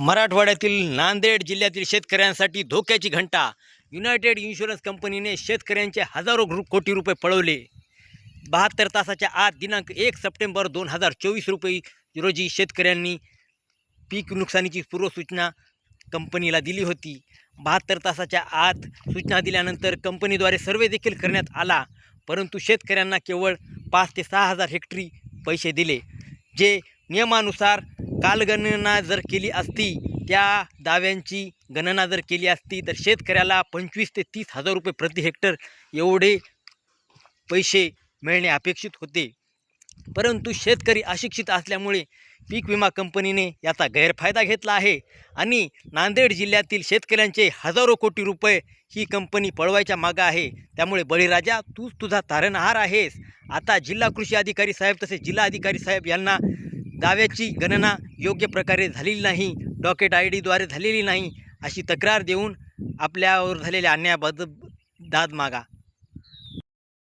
मराठवाड्यातील नांदेड जिल्ह्यातील शेतकऱ्यांसाठी धोक्याची घंटा. युनायटेड इन्शुरन्स कंपनीने शेतकऱ्यांचे हजारो रु कोटी रुपये पळवले. बहात्तर तासाच्या आत दिनांक एक सप्टेंबर दोन हजार चोवीस रुपये रोजी शेतकऱ्यांनी पीक नुकसानीची पूर्वसूचना कंपनीला दिली होती. बहात्तर तासाच्या आत सूचना दिल्यानंतर कंपनीद्वारे सर्वे देखील करण्यात आला परंतु शेतकऱ्यांना केवळ पाच ते सहा हजार हेक्टरी पैसे दिले जे नियमानुसार कालगणना जर केली असती त्या दाव्यांची गणना जर केली असती तर शेतकऱ्याला पंचवीस ते तीस हजार रुपये प्रति हेक्टर एवढे पैसे मिळणे अपेक्षित होते. परंतु शेतकरी अशिक्षित असल्यामुळे पीक विमा कंपनीने याचा गैरफायदा घेतला आहे आणि नांदेड जिल्ह्यातील शेतकऱ्यांचे हजारो कोटी रुपये ही कंपनी पळवायच्या मागं आहे. त्यामुळे बळीराजा तूच तुझा तारणहार आहेस. आता जिल्हा कृषी अधिकारी साहेब तसेच जिल्हा अधिकारी साहेब यांना दाव्याची गणना योग्य प्रकारे झालेली नाही डॉकेट आय डीद्वारे झालेली नाही अशी तक्रार देऊन आपल्यावर झालेल्या अन्यायाबद्दल दाद मागा.